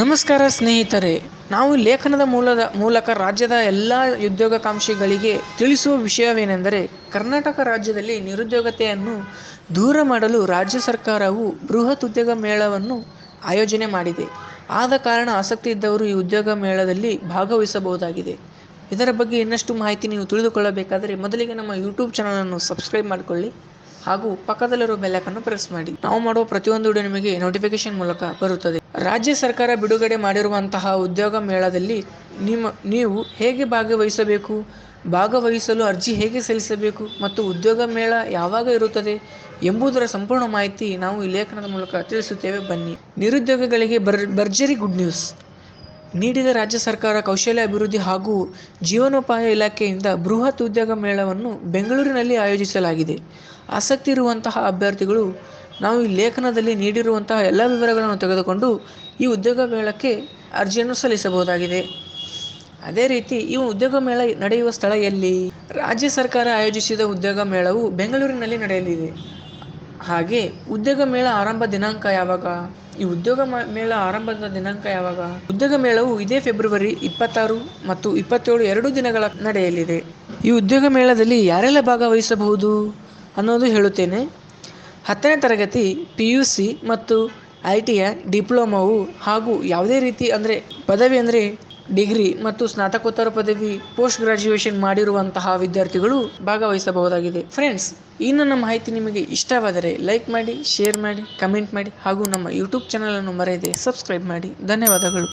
ನಮಸ್ಕಾರ ಸ್ನೇಹಿತರೆ, ನಾವು ಲೇಖನದ ಮೂಲದ ಮೂಲಕ ರಾಜ್ಯದ ಎಲ್ಲ ಉದ್ಯೋಗಾಕಾಂಕ್ಷಿಗಳಿಗೆ ತಿಳಿಸುವ ವಿಷಯವೇನೆಂದರೆ, ಕರ್ನಾಟಕ ರಾಜ್ಯದಲ್ಲಿ ನಿರುದ್ಯೋಗತೆಯನ್ನು ದೂರ ಮಾಡಲು ರಾಜ್ಯ ಸರ್ಕಾರವು ಬೃಹತ್ ಉದ್ಯೋಗ ಮೇಳವನ್ನು ಆಯೋಜನೆ ಮಾಡಿದೆ. ಆದ ಕಾರಣ ಆಸಕ್ತಿ ಇದ್ದವರು ಈ ಉದ್ಯೋಗ ಮೇಳದಲ್ಲಿ ಭಾಗವಹಿಸಬಹುದಾಗಿದೆ. ಇದರ ಬಗ್ಗೆ ಇನ್ನಷ್ಟು ಮಾಹಿತಿ ನೀವು ತಿಳಿದುಕೊಳ್ಳಬೇಕಾದರೆ, ಮೊದಲಿಗೆ ನಮ್ಮ ಯೂಟ್ಯೂಬ್ ಚಾನಲನ್ನು ಸಬ್ಸ್ಕ್ರೈಬ್ ಮಾಡಿಕೊಳ್ಳಿ ಹಾಗೂ ಪಕ್ಕದಲ್ಲಿರುವ ಬೆಲ್ಲಕನ್ನು ಪ್ರೆಸ್ ಮಾಡಿ. ನಾವು ಮಾಡುವ ಪ್ರತಿಯೊಂದು ವಿಡಿಯೋ ನಿಮಗೆ ನೋಟಿಫಿಕೇಶನ್ ಮೂಲಕ ಬರುತ್ತದೆ. ರಾಜ್ಯ ಸರ್ಕಾರ ಬಿಡುಗಡೆ ಮಾಡಿರುವಂತಹ ಉದ್ಯೋಗ ಮೇಳದಲ್ಲಿ ನಿಮ್ಮ, ನೀವು ಹೇಗೆ ಭಾಗವಹಿಸಬೇಕು? ಭಾಗವಹಿಸಲು ಅರ್ಜಿ ಹೇಗೆ ಸಲ್ಲಿಸಬೇಕು? ಮತ್ತು ಉದ್ಯೋಗ ಮೇಳ ಯಾವಾಗ ಇರುತ್ತದೆ ಎಂಬುದರ ಸಂಪೂರ್ಣ ಮಾಹಿತಿ ನಾವು ಈ ಲೇಖನದ ಮೂಲಕ ತಿಳಿಸುತ್ತೇವೆ. ಬನ್ನಿ. ನಿರುದ್ಯೋಗಿಗಳಿಗೆ ಬರ್, ಭರ್ಜರಿ ಗುಡ್ ನ್ಯೂಸ್. ನೀಡಿದ ರಾಜ್ಯ ಸರ್ಕಾರ ಕೌಶಲ್ಯ ಅಭಿವೃದ್ಧಿ ಹಾಗೂ ಜೀವನೋಪಾಯ ಇಲಾಖೆಯಿಂದ ಬೃಹತ್ ಉದ್ಯೋಗ ಮೇಳವನ್ನು ಬೆಂಗಳೂರಿನಲ್ಲಿ ಆಯೋಜಿಸಲಾಗಿದೆ. ಆಸಕ್ತಿ ಇರುವಂತಹ ಅಭ್ಯರ್ಥಿಗಳು ನಾವು ಈ ಲೇಖನದಲ್ಲಿ ನೀಡಿರುವಂತಹ ಎಲ್ಲ ವಿವರಗಳನ್ನು ತೆಗೆದುಕೊಂಡು ಈ ಉದ್ಯೋಗ ಮೇಳಕ್ಕೆ ಅರ್ಜಿಯನ್ನು ಸಲ್ಲಿಸಬಹುದಾಗಿದೆ. ಅದೇ ರೀತಿ ಈ ಉದ್ಯೋಗ ಮೇಳ ನಡೆಯುವ ಸ್ಥಳ ಎಲ್ಲಿ ರಾಜ್ಯ ಸರ್ಕಾರ ಆಯೋಜಿಸಿದ ಉದ್ಯೋಗ ಮೇಳವು ಬೆಂಗಳೂರಿನಲ್ಲಿ ನಡೆಯಲಿದೆ. ಹಾಗೆ ಉದ್ಯೋಗ ಮೇಳ ಆರಂಭ ದಿನಾಂಕ ಯಾವಾಗ? ಈ ಉದ್ಯೋಗ ಮೇಳ ಆರಂಭದ ದಿನಾಂಕ ಯಾವಾಗ? ಉದ್ಯೋಗ ಮೇಳವು ಇದೇ ಫೆಬ್ರವರಿ ಇಪ್ಪತ್ತಾರು ಮತ್ತು ಇಪ್ಪತ್ತೇಳು ಎರಡು ದಿನಗಳ ನಡೆಯಲಿದೆ. ಈ ಉದ್ಯೋಗ ಮೇಳದಲ್ಲಿ ಯಾರೆಲ್ಲ ಭಾಗವಹಿಸಬಹುದು ಅನ್ನೋದು ಹೇಳುತ್ತೇನೆ. ಹತ್ತನೇ ತರಗತಿ ಪಿ ಯು ಸಿ ಮತ್ತು ಐ ಟಿಯ ಡಿಪ್ಲೊಮಾವು ಹಾಗೂ ಯಾವುದೇ ರೀತಿ ಅಂದರೆ ಪದವಿ ಅಂದರೆ ಡಿಗ್ರಿ ಮತ್ತು ಸ್ನಾತಕೋತ್ತರ ಪದವಿ, ಪೋಸ್ಟ್ ಗ್ರಾಜ್ಯುಯೇಷನ್ ಮಾಡಿರುವಂತಹ ವಿದ್ಯಾರ್ಥಿಗಳು ಭಾಗವಹಿಸಬಹುದಾಗಿದೆ. ಫ್ರೆಂಡ್ಸ್ ಈ ನನ್ನ ಮಾಹಿತಿ ನಿಮಗೆ ಇಷ್ಟವಾದರೆ ಲೈಕ್ ಮಾಡಿ ಶೇರ್ ಮಾಡಿ ಕಮೆಂಟ್ ಮಾಡಿ ಹಾಗೂ ನಮ್ಮ ಯೂಟ್ಯೂಬ್ ಚಾನಲನ್ನು ಮರೆಯದೆ ಸಬ್ಸ್ಕ್ರೈಬ್ ಮಾಡಿ. ಧನ್ಯವಾದಗಳು.